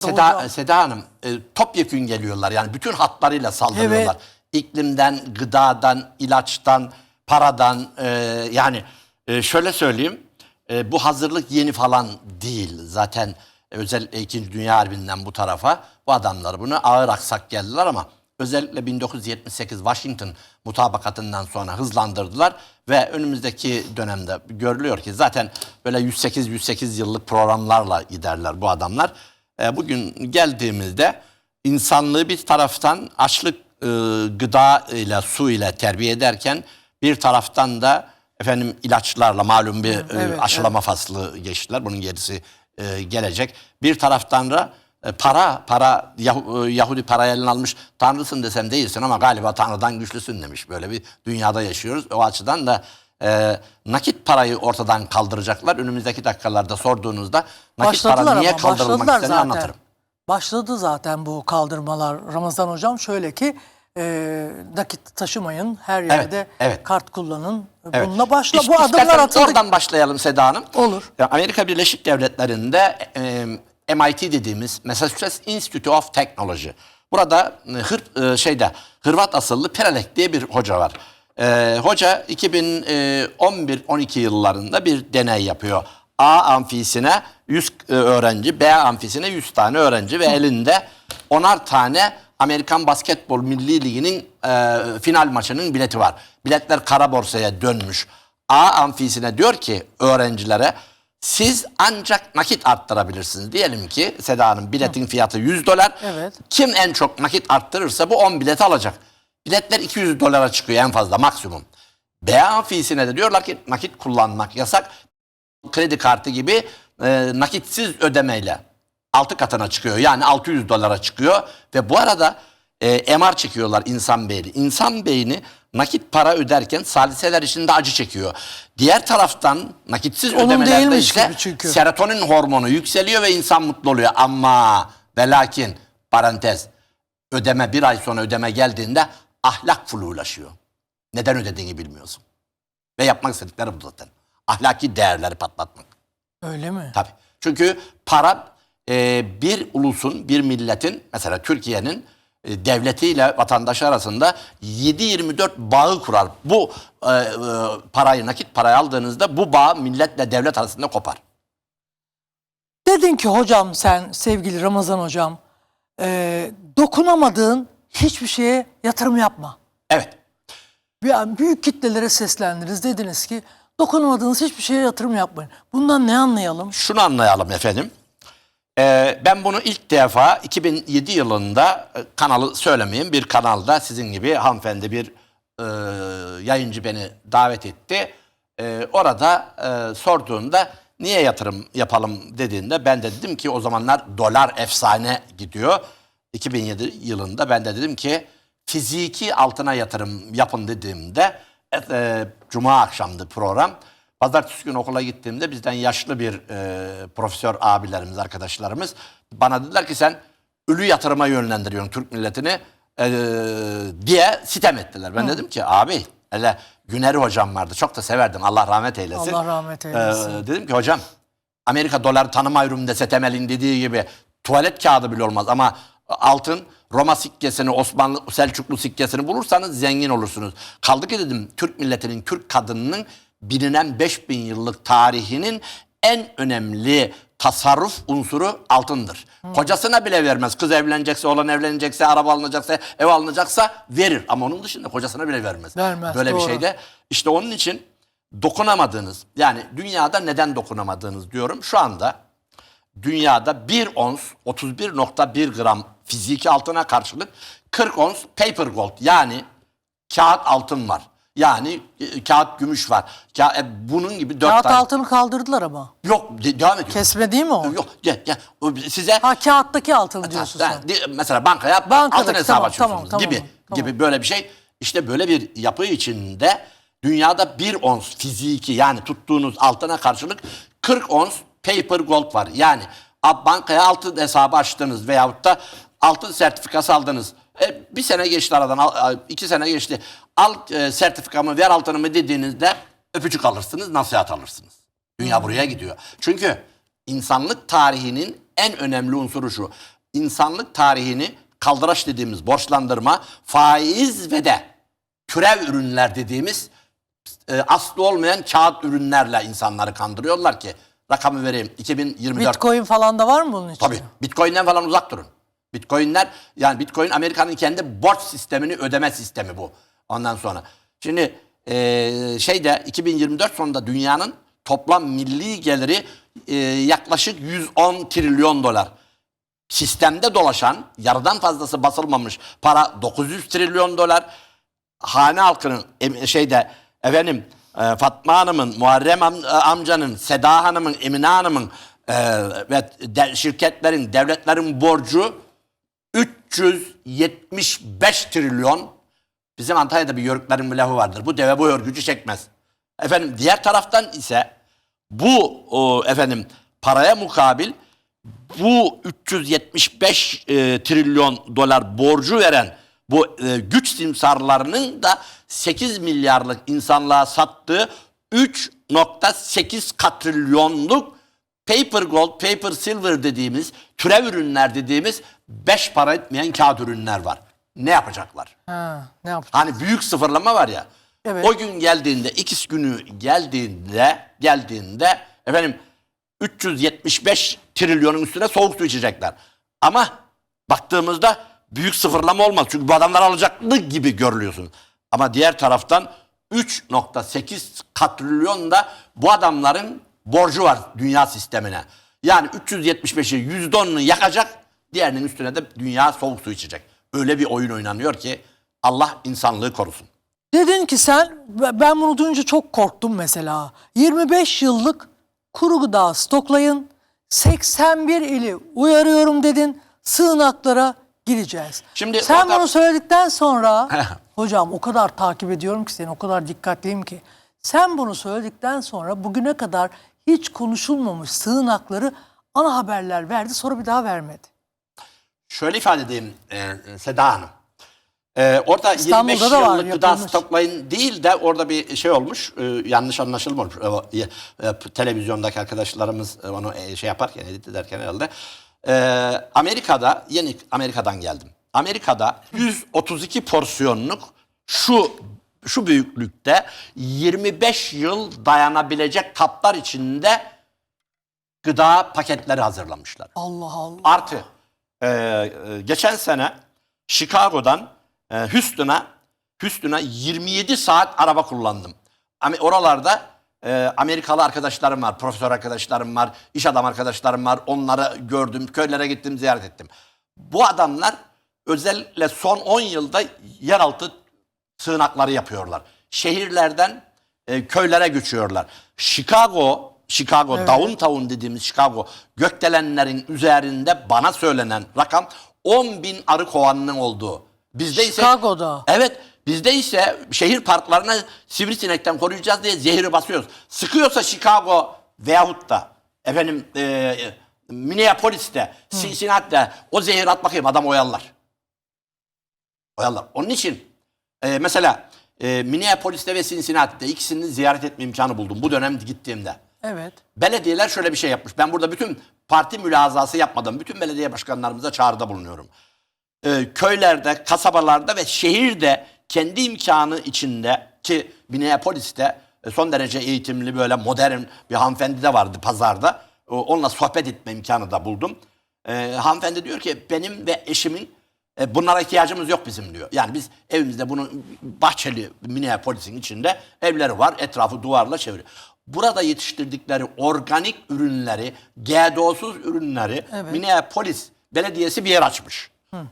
Seda, Hocam. Seda Hanım e, topyekün geliyorlar. Yani bütün hatlarıyla saldırıyorlar. Evet. İklimden, gıdadan, ilaçtan, paradan e, yani e, şöyle söyleyeyim. e, bu hazırlık yeni falan değil. Zaten özellikle 2. Dünya Harbi'nden bu tarafa bu adamlar bunu ağır aksak geldiler ama özellikle 1978 Washington mutabakatından sonra hızlandırdılar ve önümüzdeki dönemde görülüyor ki zaten böyle 108-108 yıllık programlarla giderler bu adamlar. E, bugün geldiğimizde insanlığı bir taraftan açlık e, gıda ile su ile terbiye ederken bir taraftan da efendim ilaçlarla malum bir e, evet, aşılama faslı geçtiler. Bunun gerisi e, gelecek. Bir taraftan da e, para, para Yahu- e, Yahudi parayı eline almış. Tanrısın desem değilsin ama galiba Tanrı'dan güçlüsün demiş. Böyle bir dünyada yaşıyoruz. O açıdan da e, nakit parayı ortadan kaldıracaklar. Önümüzdeki dakikalarda sorduğunuzda nakit para Başladılar niye ama kaldırılmak istediğini zaten. anlatırım. Başladı zaten bu kaldırmalar Ramazan hocam. Şöyle ki e, nakit taşımayın her yerde evet. kart kullanın. Evet. Bununla başla. İş- bu adımlar atıldı. Oradan başlayalım Seda Hanım. Olur. Ya Amerika Birleşik Devletleri'nde e, MIT dediğimiz Massachusetts Institute of Technology. Burada e, Hır, e, şeyde Hırvat asıllı Prelek diye bir hoca var. E, hoca 2011-12 yıllarında bir deney yapıyor. A amfisine 100 e, öğrenci, B amfisine 100 tane öğrenci ve elinde onar tane Amerikan Basketbol Milli Ligi'nin e, final maçının bileti var. Biletler kara borsaya dönmüş. A amfisine diyor ki öğrencilere siz ancak nakit arttırabilirsiniz. Diyelim ki Seda Hanım biletin fiyatı 100 dolar. Evet. Kim en çok nakit arttırırsa bu 10 bilet alacak. Biletler 200 dolara çıkıyor en fazla maksimum. B amfisine de diyorlar ki nakit kullanmak yasak. Kredi kartı gibi e, nakitsiz ödemeyle 6 katına çıkıyor. Yani 600 dolara çıkıyor. Ve bu arada e, MR çekiyorlar insan beyni. İnsan beyni nakit para öderken saliseler içinde acı çekiyor. Diğer taraftan nakitsiz Onun ödemelerde ise çünkü. serotonin hormonu yükseliyor ve insan mutlu oluyor. Ama ve lakin parantez ödeme bir ay sonra ödeme geldiğinde ahlak flulaşıyor. Neden ödediğini bilmiyorsun. Ve yapmak istedikleri bu zaten. Ahlaki değerleri patlatmak. Öyle mi? Tabii. Çünkü para e, bir ulusun, bir milletin mesela Türkiye'nin e, devletiyle vatandaşı arasında 7-24 bağı kurar. Bu e, e, parayı, nakit parayı aldığınızda bu bağ milletle devlet arasında kopar. Dedin ki hocam sen sevgili Ramazan hocam e, dokunamadığın hiçbir şeye yatırım yapma. Evet. Yani büyük kitlelere seslendiniz. Dediniz ki dokunamadığınız hiçbir şeye yatırım yapmayın. Bundan ne anlayalım? Şunu anlayalım efendim. Ee, ben bunu ilk defa 2007 yılında e, kanalı söylemeyeyim bir kanalda sizin gibi hanımefendi bir e, yayıncı beni davet etti. E, orada e, sorduğunda niye yatırım yapalım dediğinde ben de dedim ki o zamanlar dolar efsane gidiyor. 2007 yılında ben de dedim ki fiziki altına yatırım yapın dediğimde e, e, Cuma akşamdı program. Pazartesi günü okula gittiğimde bizden yaşlı bir e, profesör abilerimiz, arkadaşlarımız bana dediler ki sen ölü yatırıma yönlendiriyorsun Türk milletini e, diye sitem ettiler. Ben dedim ki abi hele Güneri hocam vardı çok da severdim Allah rahmet eylesin. Allah rahmet eylesin. E, dedim ki hocam Amerika dolar tanımıyorum dese temelin dediği gibi tuvalet kağıdı bile olmaz ama altın Roma sikkesini, Osmanlı Selçuklu sikkesini bulursanız zengin olursunuz. Kaldı ki dedim Türk milletinin, Türk kadınının bilinen 5000 yıllık tarihinin en önemli tasarruf unsuru altındır. Kocasına bile vermez. Kız evlenecekse, olan evlenecekse, araba alınacaksa, ev alınacaksa verir. Ama onun dışında kocasına bile vermez. Vermez, Böyle bir doğru. şeyde işte onun için dokunamadığınız yani dünyada neden dokunamadığınız diyorum. Şu anda dünyada 1 ons 31.1 gram fiziki altına karşılık 40 ons paper gold yani kağıt altın var. Yani e, kağıt gümüş var. Ka- e, bunun gibi 4 Kağıt tane. altını kaldırdılar ama. Yok de- devam ediyor. Kesme değil mi o? Yok gel. O Size Ha kağıttaki altın diyorsun Ha, sen. di- mesela bankaya Bankadaki, altın hesabı tamam, açıyorsunuz tamam, gibi tamam. gibi böyle bir şey. İşte böyle bir yapı içinde dünyada bir ons fiziki yani tuttuğunuz altına karşılık 40 ons paper gold var. Yani a- bankaya altın hesabı açtınız veyahut da altın sertifikası aldınız. E, bir sene geçti aradan, iki sene geçti. Al e, sertifikamı, ver altınımı dediğinizde öpücük alırsınız, nasihat alırsınız. Dünya buraya gidiyor. Çünkü insanlık tarihinin en önemli unsuru şu. İnsanlık tarihini kaldıraç dediğimiz borçlandırma, faiz ve de türev ürünler dediğimiz e, aslı olmayan kağıt ürünlerle insanları kandırıyorlar ki rakamı vereyim 2024 Bitcoin falan da var mı bunun için? Tabii. Bitcoin'den falan uzak durun. Bitcoin'ler yani Bitcoin Amerika'nın kendi borç sistemini ödeme sistemi bu. Ondan sonra. Şimdi eee şeyde 2024 sonunda dünyanın toplam milli geliri eee, yaklaşık 110 trilyon dolar. Sistemde dolaşan yarıdan fazlası basılmamış para 900 trilyon dolar. Hane halkının em- şeyde efendim e, Fatma Hanım'ın, Muharrem am- amcanın, Seda Hanım'ın, Emine Hanım'ın e, ve de- şirketlerin, devletlerin borcu 375 trilyon. Bizim Antalya'da bir yörüklerin bir lafı vardır. Bu deve bu örgücü çekmez. Efendim diğer taraftan ise bu o, efendim paraya mukabil bu 375 e, trilyon dolar borcu veren bu e, güç simsarlarının da 8 milyarlık insanlığa sattığı 3.8 katrilyonluk paper gold, paper silver dediğimiz türev ürünler dediğimiz 5 para etmeyen kağıt ürünler var. Ne yapacaklar? Ha, ne yapacak? Hani büyük sıfırlama var ya. Evet. O gün geldiğinde, ikisi günü geldiğinde, geldiğinde efendim 375 trilyonun üstüne soğuk su içecekler. Ama baktığımızda büyük sıfırlama olmaz. Çünkü bu adamlar alacaklı gibi görülüyorsun. Ama diğer taraftan 3.8 katrilyon da bu adamların borcu var dünya sistemine. Yani 375'i %10'unu yakacak, diğerinin üstüne de dünya soğuk su içecek. Öyle bir oyun oynanıyor ki Allah insanlığı korusun. Dedin ki sen, ben bunu duyunca çok korktum mesela. 25 yıllık kuru gıda stoklayın, 81 ili uyarıyorum dedin, sığınaklara gireceğiz. Şimdi sen orada- bunu söyledikten sonra, hocam o kadar takip ediyorum ki seni, o kadar dikkatliyim ki. Sen bunu söyledikten sonra bugüne kadar hiç konuşulmamış sığınakları ana haberler verdi, sonra bir daha vermedi. Şöyle ifade edeyim e, Seda Hanım. E, orada İstanbul'da 25 da var, yıllık gıda yapılmış. stoklayın değil de orada bir şey olmuş. e, yanlış anlaşılma olmuş. E, e, e, televizyondaki arkadaşlarımız e, onu e, şey yaparken, edit ederken herhalde. E, Amerika'da, yeni Amerika'dan geldim. Amerika'da 132 porsiyonluk şu şu büyüklükte 25 yıl dayanabilecek kaplar içinde gıda paketleri hazırlamışlar. Allah Allah. Artı e, e, geçen sene Chicago'dan e, Houston'a Houston'a 27 saat araba kullandım. Ama oralarda e, Amerikalı arkadaşlarım var, profesör arkadaşlarım var, iş adam arkadaşlarım var. Onları gördüm, köylere gittim, ziyaret ettim. Bu adamlar özellikle son 10 yılda yeraltı sığınakları yapıyorlar. Şehirlerden e, köylere göçüyorlar. Chicago, Chicago downtown dediğimiz Chicago gökdelenlerin üzerinde bana söylenen rakam 10 bin arı kovanının olduğu. Bizde ise Chicago'da. Evet. Bizde ise şehir parklarına sivrisinekten koruyacağız diye zehri basıyoruz. Sıkıyorsa Chicago veyahut da efendim e, Minneapolis'te, Cincinnati'de o zehir at bakayım adam oyallar. Oyallar. Onun için e, mesela e, Minneapolis'te ve Cincinnati'de ikisini ziyaret etme imkanı buldum bu dönem gittiğimde. Evet. Belediyeler şöyle bir şey yapmış. Ben burada bütün parti mülazası yapmadım. Bütün belediye başkanlarımıza çağrıda bulunuyorum. Ee, köylerde, kasabalarda ve şehirde kendi imkanı içinde ki Minneapolis'te e, son derece eğitimli böyle modern bir hanımefendi de vardı pazarda. Onunla sohbet etme imkanı da buldum. Ee, hanımefendi diyor ki benim ve eşimin e, bunlara ihtiyacımız yok bizim diyor. Yani biz evimizde bunun bahçeli Minneapolis'in içinde evleri var. Etrafı duvarla çeviriyor. Burada yetiştirdikleri organik ürünleri, GDO'suz ürünleri Evet. Minneapolis Belediyesi bir yer açmış.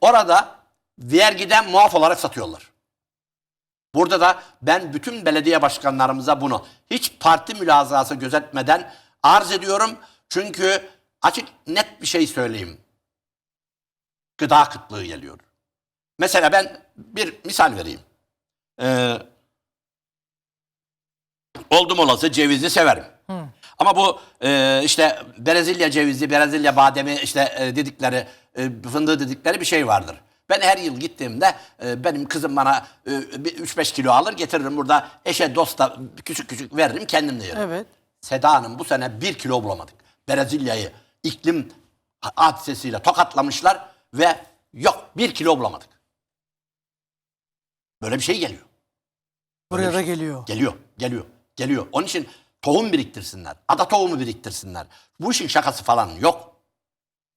Orada vergiden muaf olarak satıyorlar. Burada da ben bütün belediye başkanlarımıza bunu hiç parti mülazası gözetmeden arz ediyorum. Çünkü açık net bir şey söyleyeyim. Gıda kıtlığı geliyor. Mesela ben bir misal vereyim. Ee, oldum olası cevizi severim. Ama bu e, işte Brezilya cevizi, Brezilya bademi işte e, dedikleri, e, fındığı dedikleri bir şey vardır. Ben her yıl gittiğimde e, benim kızım bana e, bir 3-5 kilo alır getiririm burada eşe dosta küçük küçük veririm kendim de yerim. Evet. Seda Hanım bu sene bir kilo bulamadık. Brezilya'yı iklim hadisesiyle tokatlamışlar ve yok bir kilo bulamadık. Böyle bir şey geliyor. Buraya da geliyor. Geliyor, geliyor, geliyor. Onun için tohum biriktirsinler. Ada tohumu biriktirsinler. Bu işin şakası falan yok.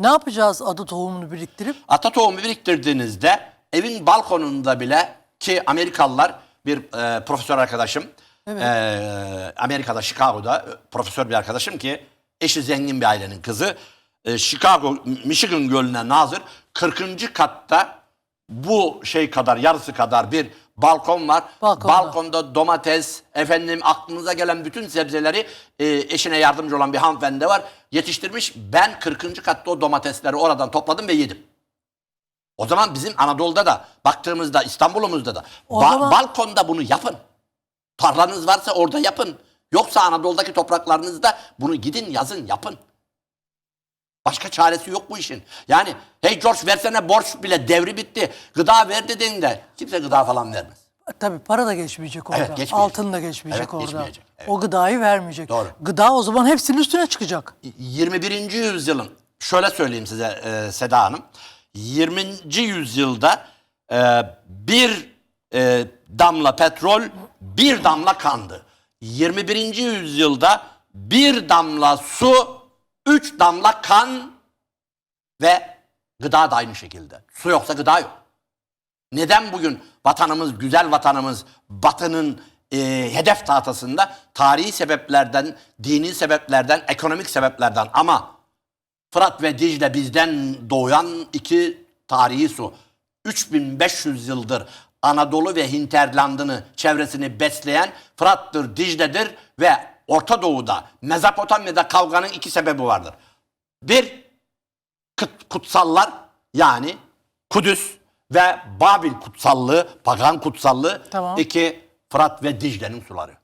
Ne yapacağız adı tohumunu biriktirip? Ata tohumu biriktirdiğinizde evin balkonunda bile ki Amerikalılar bir e, profesör arkadaşım Evet. e, Amerika'da Chicago'da e, profesör bir arkadaşım ki eşi zengin bir ailenin kızı e, Chicago Michigan Gölü'ne nazır 40. katta bu şey kadar yarısı kadar bir balkon var. Balkonda. Balkonda domates, efendim aklınıza gelen bütün sebzeleri e, eşine yardımcı olan bir hanımefendi var. Yetiştirmiş. Ben 40. katta o domatesleri oradan topladım ve yedim. O zaman bizim Anadolu'da da baktığımızda İstanbul'umuzda da O ba- zaman- balkonda bunu yapın. Tarlanız varsa orada yapın. Yoksa Anadolu'daki topraklarınızda bunu gidin yazın yapın. Başka çaresi yok bu işin. Yani hey George versene borç bile devri bitti. Gıda ver dediğinde kimse gıda falan vermez. Tabii para da geçmeyecek orada. Evet, geçmeyecek. Altın da geçmeyecek Evet, orada. geçmeyecek. Evet. O gıdayı vermeyecek. Doğru. Gıda o zaman hepsinin üstüne çıkacak. 21. yüzyılın şöyle söyleyeyim size e, Seda Hanım. 20. yüzyılda e, bir e, damla petrol bir damla kandı. 21. yüzyılda bir damla su üç damla kan ve gıda da aynı şekilde. Su yoksa gıda yok. Neden bugün vatanımız, güzel vatanımız batının e, hedef tahtasında tarihi sebeplerden, dini sebeplerden, ekonomik sebeplerden ama Fırat ve Dicle bizden doğan iki tarihi su. 3500 yıldır Anadolu ve Hinterland'ını, çevresini besleyen Fırat'tır, Dicle'dir ve Orta Doğu'da, Mezopotamya'da kavganın iki sebebi vardır. Bir, kut- kutsallar yani Kudüs ve Babil kutsallığı, pagan kutsallığı. Tamam. İki, Fırat ve Dicle'nin suları.